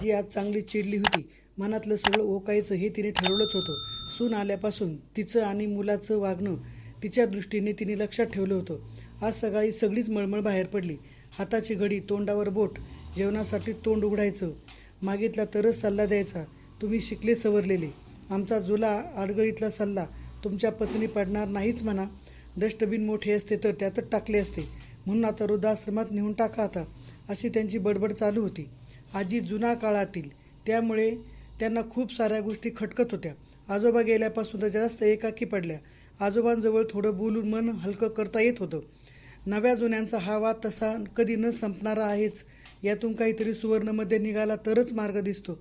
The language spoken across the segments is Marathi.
आजी आज चांगली चिडली होती. मनातलं सगळं ओकायचं हे तिने ठरवलंच होतं. सून आल्यापासून तिचं आणि मुलाचं वागणं तिच्या दृष्टीने तिने लक्षात ठेवलं होतं. आज सकाळी सगळीच मळमळ बाहेर पडली. हाताची घडी तोंडावर बोट जेवणासाठी तोंड उघडायचं. मागितला तरच सल्ला द्यायचा. तुम्ही शिकले सवरलेले. आमचा जुला आडगळीतला सल्ला तुमच्या पचनी पडणार नाहीच म्हणा. डस्टबिन मोठे असते तर त्यातच टाकले असते. म्हणून आता वृद्धाश्रमात नेऊन टाका आता अशी त्यांची बडबड चालू होती. आजी जुना काळातील त्यामुळे त्यांना खूप साऱ्या गोष्टी खटकत होत्या. आजोबा गेल्यापासून जास्त एकाकी पडल्या. आजोबांजवळ थोडं बोलून मन हलकं करता येत होतं. नव्या जुन्यांचा हा वाद तसा कधी न संपणारा आहेच. यातून काहीतरी सुवर्णमध्ये निघाला तरच मार्ग दिसतो.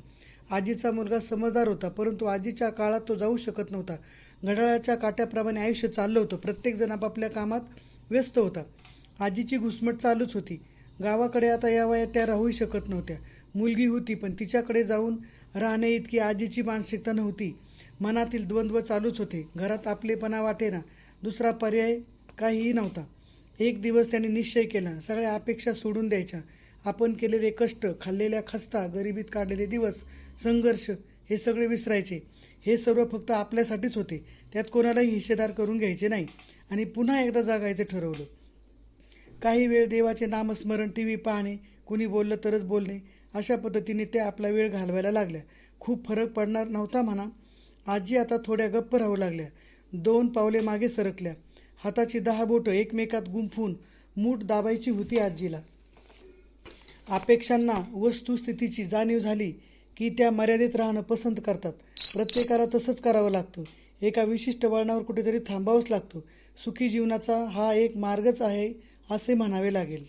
आजीचा मुलगा समजदार होता परंतु आजीच्या काळात तो जाऊ शकत नव्हता. घड्याळाच्या काट्याप्रमाणे आयुष्य चाललं होतं. प्रत्येकजण आपापल्या कामात व्यस्त होता. आजीची घुसमट चालूच होती. गावाकडे आता या वयात त्या राहूही शकत नव्हत्या. मुलगी होती पण तिच्याकडे जाऊन राहणे इतकी आजीची मानसिकता नव्हती. मनातील द्वंद्व चालूच होते. घरात आपलेपणा वाटेना दुसरा पर्याय काहीही नव्हता. एक दिवस त्याने निश्चय केला सगळ्या अपेक्षा सोडून द्यायच्या. आपण केलेले कष्ट खाल्लेल्या खस्ता गरिबीत काढलेले दिवस संघर्ष हे सगळे विसरायचे. हे सर्व फक्त आपल्यासाठीच होते. त्यात कोणालाही हिस्सेदार करून घ्यायचे नाही. आणि पुन्हा एकदा जागायचं ठरवलं. काही वेळ देवाचे नामस्मरण टी व्ही पाहणे कुणी बोललं तरच बोलणे अशा पद्धतीने त्या आपला वेळ घालवायला लागल्या. खूप फरक पडणार नव्हता म्हणा. आजी आता थोड्या गप्प राहू लागल्या. दोन पावले मागे सरकल्या. हाताची दहा बोटं एकमेकात गुंफून मूठ दाबायची होती आजीला. अपेक्षांना वस्तुस्थितीची जाणीव झाली की त्या मर्यादित राहणं पसंत करतात. प्रत्येकाला तसंच करावं लागतं. एका विशिष्ट वळणावर कुठेतरी थांबावंच लागतो. सुखी जीवनाचा हा एक मार्गच आहे असे म्हणावे लागेल.